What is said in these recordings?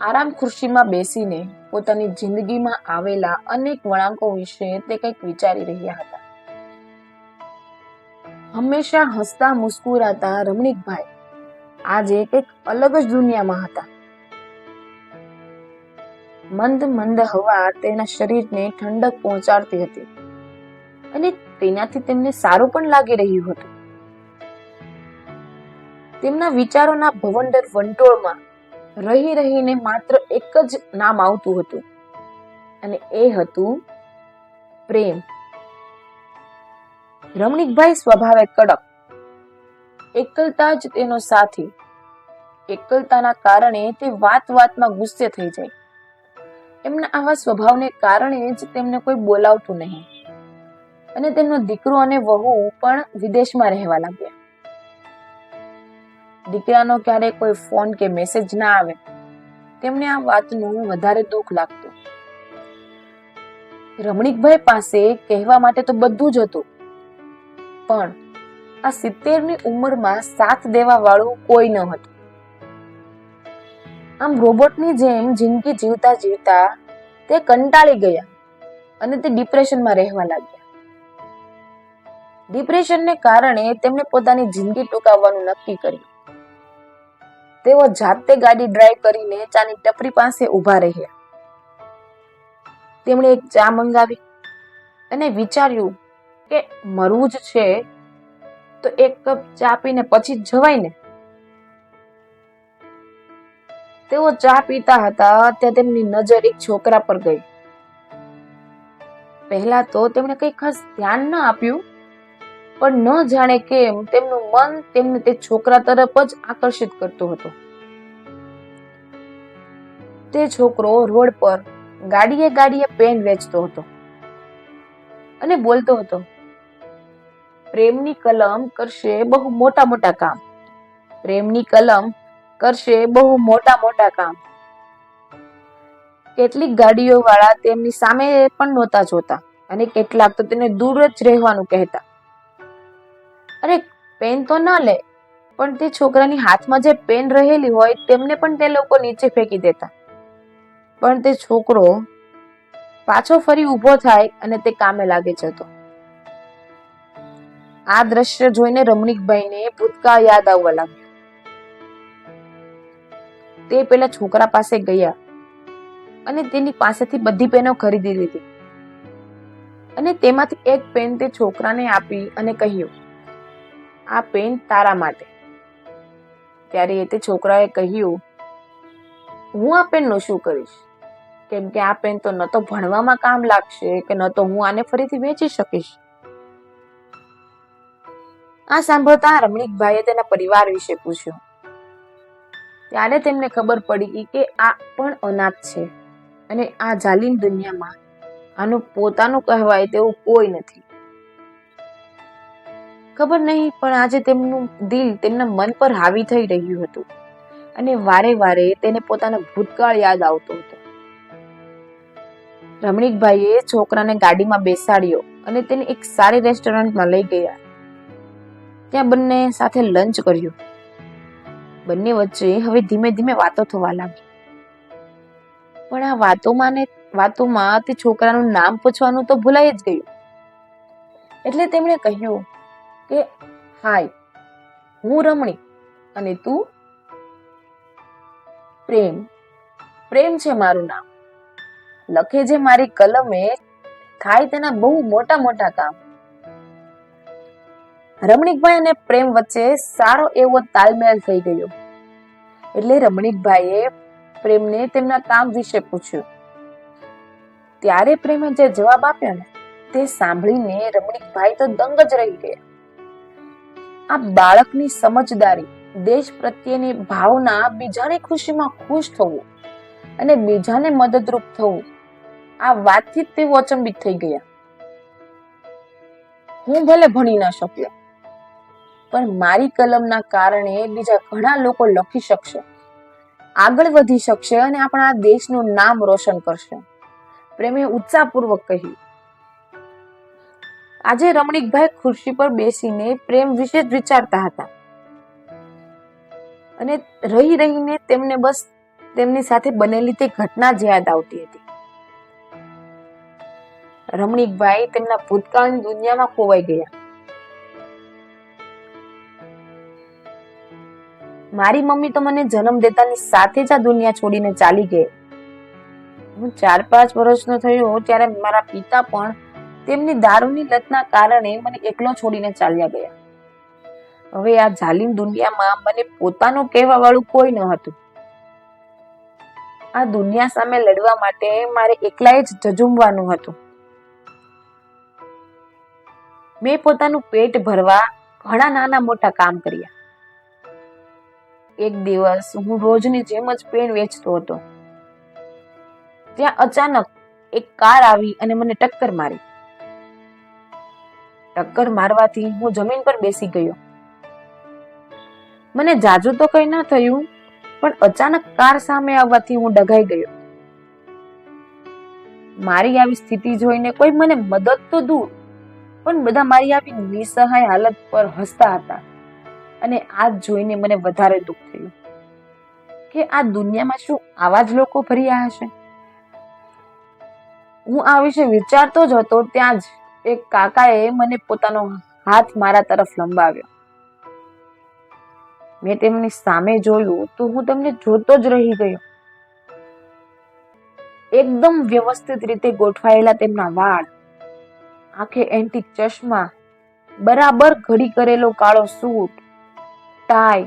આરામ ખુરશીમાં બેસીને પોતાની જિંદગીમાં આવેલા અનેક વળાંકો વિશે તે કંઈક વિચારી રહ્યા હતા. હંમેશા હસતા મુસ્કુરાતા રમણીકભાઈ આજે કંઈક અલગ જ દુનિયામાં હતા. મંદ મંદ હવા તેના શરીરને ઠંડક પહોંચાડતી હતી અને તેનાથી તેમને સારું પણ લાગી રહ્યું હતું. તેમના વિચારોના ભવંડર વંટોળમાં રહી રહીને માત્ર એક જ નામ આવતું હતું. અને એ હતું પ્રેમ. રમણીકભાઈ સ્વભાવે કડક, એકલતા જ તેનો સાથી. એકલતાના કારણે તે વાત વાતમાં ગુસ્સે થઈ જાય. એમના આવા સ્વભાવને કારણે જ તેમને કોઈ બોલાવતું નહીં. અને તેમનો દીકરો અને વહુ પણ વિદેશમાં રહેવા લાગ્યા. દીકરાનો ક્યારે કોઈ ફોન કે મેસેજ ના આવે. તેમને આ વાતનું વધારે દુઃખ લાગતું. રમણીકભાઈ પાસે કહેવા માટે તો બધું જ હતું. પણ આ સિત્તેરની ઉંમરમાં સાથ દેવા વાળું કોઈ ન હતું. આમ રોબોટની જેમ જિંદગી જીવતા જીવતા તે કંટાળી ગયા અને તે ડિપ્રેશનમાં રહેવા લાગ્યા. ડિપ્રેશનને કારણે તેમણે પોતાની જિંદગી ટૂંકાવવાનું નક્કી કર્યું. તેઓ જાતે ગાડી ડ્રાઈવ કરીને ચાની ટપરી પાસે ઊભા રહ્યા. તેમણે એક ચા મંગાવી અને વિચાર્યું કે મરવું જ છે, તો એક કપ ચા પીને પછી જ જવાય ને. તેઓ ચા પીતા હતા, ત્યાં તેમની નજર એક છોકરા પર ગઈ. પહેલા તો તેમણે કઈ ખાસ ધ્યાન ન આપ્યું પણ ન જાણે કેમ તેમનું મન તેમને તે છોકરા તરફ જ આકર્ષિત કરતું હતું. તે છોકરો રોડ પર ગાડીએ ગાડીએ પેન વેચતો હતો અને બોલતો હતો, પ્રેમની કલમ કરશે બહુ મોટા મોટા કામ. પ્રેમની કલમ કરશે બહુ મોટા મોટા કામ. કેટલીક ગાડીઓ વાળા તેમની સામે પણ નહોતા જોતા અને કેટલાક તો તેને દૂર જ રહેવાનું કહેતા. અરે, પેન તો ના લે. પણ તે છોકરાની હાથમાં જે પેન રહેલી હોય, તેમને પણ તે લોકો નીચે ફેંકી દેતા. પણ તે છોકરો પાછો ફરી ઊભો થાય અને તે કામે લાગે જતો. આ દ્રશ્ય જોઈને રમણીકભાઈને ભૂતકાળ યાદ આવવા લાગ્યો. તે પેલા છોકરા પાસે ગયા અને તેની પાસેથી બધી પેનો ખરીદી લીધી. અને તેમાંથી એક પેન તે છોકરાને આપી અને કહ્યું આ પેન તારા માટે. ત્યારે તે છોકરાએ કહ્યું, હું આ પેનનું શું કરીશ? કેમ કે આ પેન તો ન તો ભણવામાં કામ લાગશે કે ન તો હું આને ફરીથી વેચી શકીશ. આ સાંભળતા રમણીકભાઈએ તેના પરિવાર વિશે પૂછ્યું. ત્યારે તેમને ખબર પડી કે આ પણ અનાથ છે અને આ જાલિમ દુનિયામાં આનું પોતાનું કહેવાય તેવું કોઈ નથી. ખબર નહીં, પણ આજે તેમનું દિલ તેમના મન પર હાવી થઈ રહ્યું હતું. અને વારે વારે તેને પોતાનો ભૂતકાળ યાદ આવતો હતો. રમણીકભાઈએ છોકરાને ગાડીમાં બેસાડ્યો અને તેને એક સારી રેસ્ટોરન્ટમાં લઈ ગયા. ત્યાં બંને સાથે લંચ કર્યું. બંને વચ્ચે હવે ધીમે ધીમે વાતો થવા લાગી. પણ આ વાતોમાં ને વાતોમાં તે છોકરાનું નામ પૂછવાનું તો ભૂલાઈ જ ગયું. એટલે તેમણે કહ્યું કે હાય, હું રમણી અને તું પ્રેમ. પ્રેમ છે મારું નામ. લખે જે મારી કલમે, થાય તેના બહુ મોટા મોટા કામ. રમણીકભાઈ અને પ્રેમ વચ્ચે સારો એવો તાલમેલ થઈ ગયો. એટલે રમણીકભાઈએ પ્રેમને તેમના કામ વિશે પૂછ્યું. ત્યારે પ્રેમે જે જવાબ આપ્યો ને, તે સાંભળીને રમણીકભાઈ તો દંગ જ રહી ગયા. આ બાળકની સમજદારી, દેશ પ્રત્યેની ભાવના બીજાની ખુશીમાં ખુશ થવું અને બીજાને મદદરૂપ થવું. આ વાતથી તેઓ અચંબિત થઈ ગયા. હું ભલે ભણી ના શક્યો, પણ મારી કલમના કારણે બીજા ઘણા લોકો લખી શકશે, આગળ વધી શકશે અને આપણા દેશનું નામ રોશન કરશે. પ્રેમે ઉત્સાહપૂર્વક કહ્યું આજે રમણીકભાઈ ખુરશી પર બેસીને પ્રેમ વિશે જ વિચારતા હતા. અને રહી રહીને તેમને બસ તેમની સાથે બનેલી તે ઘટના જ યાદ આવતી હતી. રમણીકભાઈ તેમના ભૂતકાળની દુનિયામાં ખોવાઈ ગયા. મારી મમ્મી તો મને જન્મ દેતાની સાથે જ આ દુનિયા છોડીને ચાલી ગઈ. હું ચાર પાંચ વર્ષનો થયો ત્યારે મારા પિતા પણ તેમની દારૂની લતના કારણે મને એકલો છોડીને ચાલ્યા ગયા. હવે આ જાલિમ દુનિયામાં મને પોતાનું કહેવા વાળું કોઈ ન હતું. આ દુનિયા સામે લડવા માટે મારે એકલાએ જ જજુમવાનું હતું. મેં પોતાનું પેટ ભરવા ઘણા નાના મોટા કામ કર્યા. એક દિવસ હું રોજની જેમ જ પેન વેચતો હતો. ત્યાં અચાનક એક કાર આવી અને મને ટક્કર મારી. ટક્કર મારવાથી હું જમીન પર બેસી ગયો. મને જાજુ તો કઈ ના થયું, પણ અચાનક કાર સામે આવવાથી હું ડઘાઈ ગયો. મારી આવી સ્થિતિ જોઈને કોઈ મને મદદ તો દૂર, પણ બધા મારી આવી નિસહાય હાલત પર હસતા હતા અને આ જોઈને મને વધારે દુઃખ થયું. કે આ દુનિયામાં શું આવા જ લોકો ભર્યા હશે? હું આ વિશે વિચારતો જ હતો ત્યાં જ એક કાકાએ મને પોતાનો હાથ મારા તરફ લંબાવ્યો. મેં તેમની સામે જોયું તો હું તેમને જોતો જ રહી ગયો. એકદમ વ્યવસ્થિત રીતે ગોઠવાયેલા તેમના વાળ, આંખે એન્ટિક ચશ્મા, બરાબર ઘડી કરેલો કાળો સૂટ ટાઈ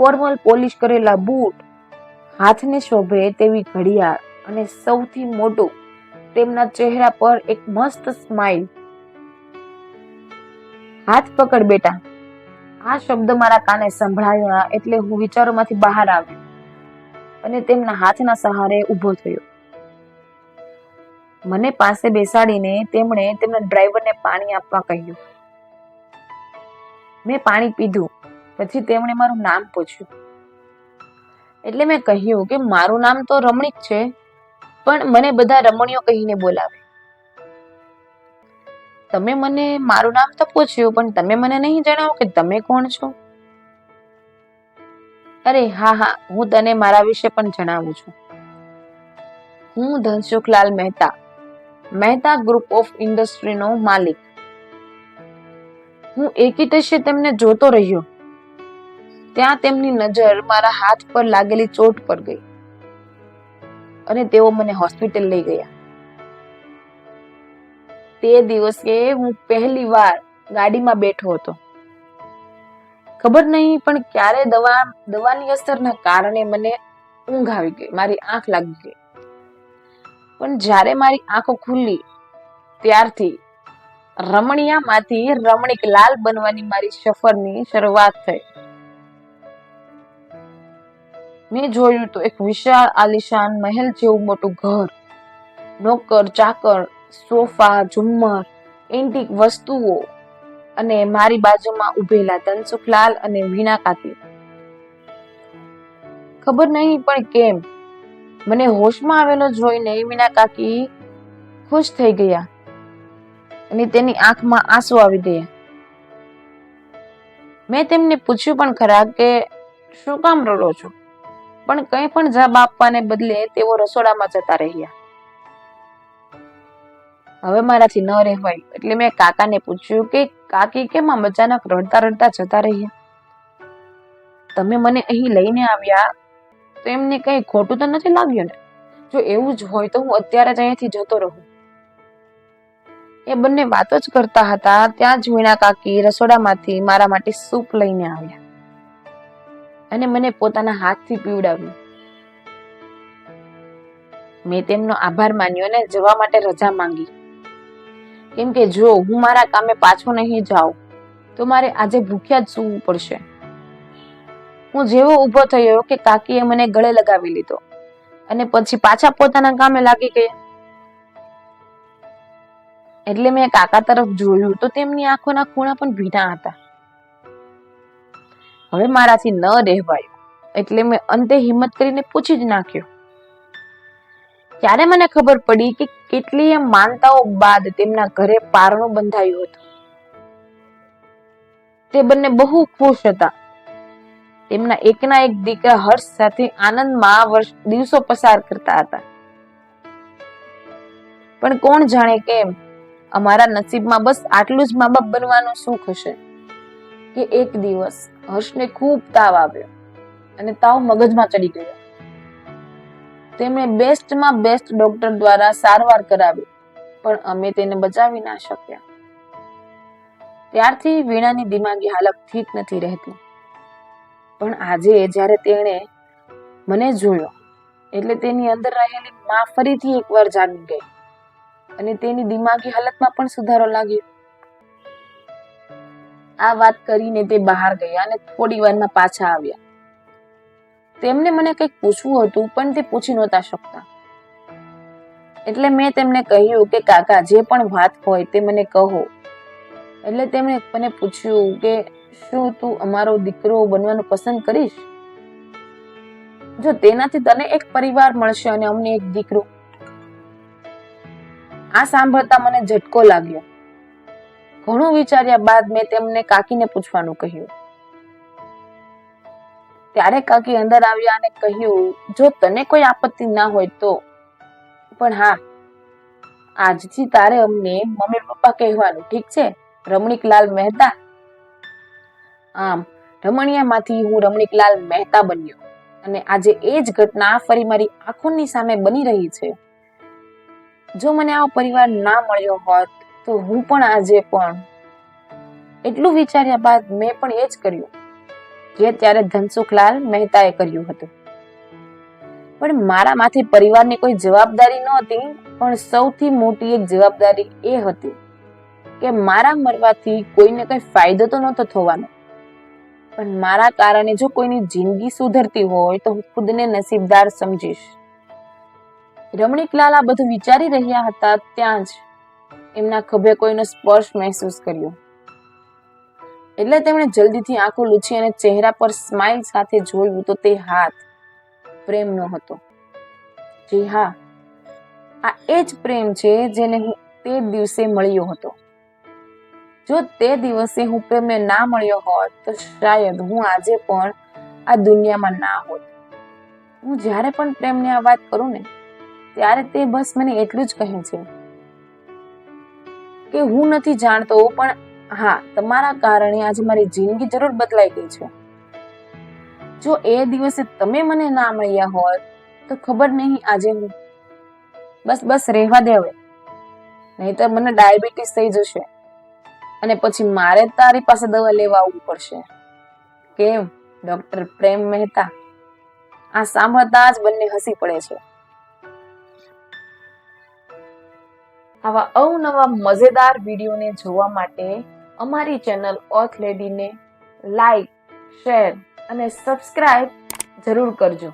ફોર્મલ પોલિશ કરેલા બૂટ, હાથને શોભે તેવી ઘડિયાળ અને સૌથી મોટું તેમના ચહેરા પર એક મસ્ત સ્માઇલ હાથ પકડ બેટા. આ શબ્દ મારા કાને સંભળાયા એટલે હું વિચારોમાંથી બહાર આવ્યો અને તેમના હાથના સહારે ઊભો થયો. મને પાસે બેસાડીને તેમણે તેમના ડ્રાઈવરને પાણી આપવા કહ્યું. મેં પાણી પીધું, પછી તેમણે મારું નામ પૂછ્યું. એટલે મેં કહ્યું કે મારું નામ તો રમણીક છે, પણ મને બધા રમણીઓ કહીને બોલાવે. તમે મને મારું નામ તો પૂછ્યું, પણ તમે મને નહીં જણાવો કે તમે કોણ છો? અરે હા હા, હું તને મારા વિશે પણ જણાવું છું. હું ધનસુખલાલ મહેતા મહેતા ગ્રુપ ઓફ ઇન્ડસ્ટ્રીનો માલિક. હું એકીટશે તેમને જોતો રહ્યો. ત્યાં તેમની નજર મારા હાથ પર લાગેલી ચોટ પર ગઈ. અને તેઓ મને હોસ્પિટલ લઈ ગયા. તે દિવસે હું પહેલી વાર ગાડીમાં બેઠો હતો. ખબર નહીં, પણ ક્યારે દવા, દવાની અસરના કારણે મને ઊંઘ આવી ગઈ, મારી આંખ લાગી ગઈ. પણ જ્યારે મારી આંખો ખુલ્લી, ત્યારથી રમણીયામાંથી રમણીક લાલ બનવાની મારી સફરની શરૂઆત થઈ. મેં જોયું તો એક વિશાળ આલિશાન મહેલ જેવું મોટું ઘર. નોકર, ચાકર સોફા, ઝુમ્મર, એન્ટિક વસ્તુઓ અને મારી બાજુમાં ઉભેલા ધનસુખલાલ અને વીણા કાકી ખબર નહીં પણ કેમ? મને હોશમાં આવેલો જોઈને વીણા કાકી ખુશ થઈ ગયા અને તેની આંખમાં આંસુ આવી ગયા. મેં તેમને પૂછ્યું પણ ખરા કે શું કામ રડો છો? પણ કંઈ પણ જવાબ આપવાને બદલે તેઓ રસોડામાં જતા રહ્યા. હવે મારાથી ન રહેવાય. એટલે મેં કાકાને પૂછ્યું કે, કાકી, કેમ આમ અચાનક રડતા રડતા જતા રહ્યા? તમે મને અહીં લઈને આવ્યા તો એમને કઈ ખોટું તો નથી લાગ્યું ને? જો એવું જ હોય તો હું અત્યારે જ અહીંયાથી જતો રહું. એ બંને વાતો જ કરતા હતા. ત્યાં જ કાકી રસોડામાંથી મારા માટે સૂપ લઈને આવ્યા અને મને પોતાના હાથથી પીવડાવ્યું. મેં તેમનો આભાર માન્યો અને જવા માટે રજા માંગી. કેમ કે જો હું મારા કામે પાછો નહીં જાઉં, તો મારે આજે ભૂખ્યા જ સૂવું પડશે. હું જેવો ઊભો થયો કે કાકીએ મને ગળે લગાવી લીધો અને પછી પાછા પોતાના કામે લાગી ગયા. એટલે મેં કાકા તરફ જોયું તો તેમની આંખોના ખૂણા પણ ભીના હતા. હવે મારાથી ન રહેવાયું, એટલે મેં અંતે હિંમત કરીને પૂછી જ નાખ્યો. ત્યારે મને ખબર પડી કે કેટલીય માનતાઓ બાદ તેમના ઘરે પારણું બંધાયું હતું. તે બંને બહુ ખુશ હતા. તેમના એકના એક દીકરા હર્ષ સાથે આનંદમાં વર્ષ દિવસો પસાર કરતા હતા. પણ કોણ જાણે કેમ અમારા નસીબમાં બસ આટલું જ મા બાપ બનવાનું સુખ હશે. કે એક દિવસ હર્ષને ખૂબ તાવ આવ્યો અને તાવ મગજમાં ચડી ગયો. તેમણે બેસ્ટમાં બેસ્ટ ડોક્ટર દ્વારા સારવાર કરાવી, પણ અમે તેને બચાવી ના શક્યા. ત્યારથી વીણાની દિમાગી હાલત ઠીક નથી રહેતી. પણ આજે જ્યારે તેણે મને જોયો, એટલે તેની અંદર રહેલી માં ફરીથી એકવાર જાગી ગઈ અને તેની દિમાગી હાલતમાં પણ સુધારો લાગ્યો. આ વાત કરીને તે બહાર ગયા અને થોડી વારમાં પાછા આવ્યા. તેમને મને કંઈક પૂછવું હતું, પણ તે પૂછી નહોતા શકતા. એટલે મેં તેમને કહ્યું કે, કાકા, જે પણ વાત હોય તે મને કહો. એટલે તેમણે મને પૂછ્યું કે, શું તું અમારો દીકરો બનવાનું પસંદ કરીશ? જો તેનાથી તને એક પરિવાર મળશે અને અમને એક દીકરો. આ સાંભળતા મને ઝટકો લાગ્યો. ઘણું વિચાર્યા બાદ મેં તેમને કાકીને પૂછવાનું કહ્યું. ત્યારે કાકી અંદર આવ્યા અને કહ્યું, જો તને કોઈ આપત્તિ ના હોય તો. પણ હા, આજથી તારે અમને મમ્મી પપ્પા કહેવાનું, ઠીક છે? રમણીકલાલ મહેતા? આમ, રમણીયામાંથી હું રમણીકલાલ મહેતા બન્યો અને આજે એ જ ઘટના ફરી મારી આંખોની સામે બની રહી છે. જો મને આવો પરિવાર ના મળ્યો હોત તો હું પણ આજે પણ. એટલું વિચાર્યા બાદ મેં પણ એ જ કર્યું. જે ત્યારે ધનસુખલાલ મહેતાએ કર્યું હતું. પણ મારા માથે પરિવારની કોઈ જવાબદારી નહોતી, પણ સૌથી મોટી એક જવાબદારી એ હતી કે મારા મરવાથી કોઈને કઈ ફાયદો તો નહોતો થવાનો. પણ મારા કારણે જો કોઈની જિંદગી સુધરતી હોય તો હું ખુદને નસીબદાર સમજીશ. રમણીકલાલ આ બધું વિચારી રહ્યા હતા ત્યાં જ એમના ખભે કોઈનો સ્પર્શ મહેસૂસ કર્યો. એટલે તેમણે જલ્દીથી આંખો લૂછી અને ચહેરા પર સ્માઇલ સાથે જોયું તો તે હાથ પ્રેમનો હતો. જી હા, આ એ જ પ્રેમ છે જેને હું તે દિવસે મળ્યો હતો. જો તે દિવસે હું પ્રેમને ના મળ્યો હોત તો શાયદ હું આજે પણ આ દુનિયામાં ના હોત. હું જ્યારે પણ પ્રેમને આ વાત કરું ને, ત્યારે તે બસ મને એટલું જ કહે છે કે હું નથી જાણતો, પણ હા, તમારા કારણે આજે મારી જિંદગી જરૂર બદલાઈ ગઈ છે. જો એ દિવસે તમે મને ના મળ્યા હોત, તો ખબર નહીં આજે હું બસ બસ રહેવા દે હવે. નહીતર મને ડાયાબિટીસ થઈ જશે. અને પછી મારે તારી પાસે દવા લેવા આવવું પડશે. કેમ? ડોક્ટર પ્રેમ મહેતા. આ સાંભળતા જ બંને હસી પડે છે. આવા અવનવા મજેદાર વિડીયોને જોવા માટે અમારી ચેનલ ઓથ લેડીને લાઈક શેર અને સબસ્ક્રાઈબ જરૂર કરજો.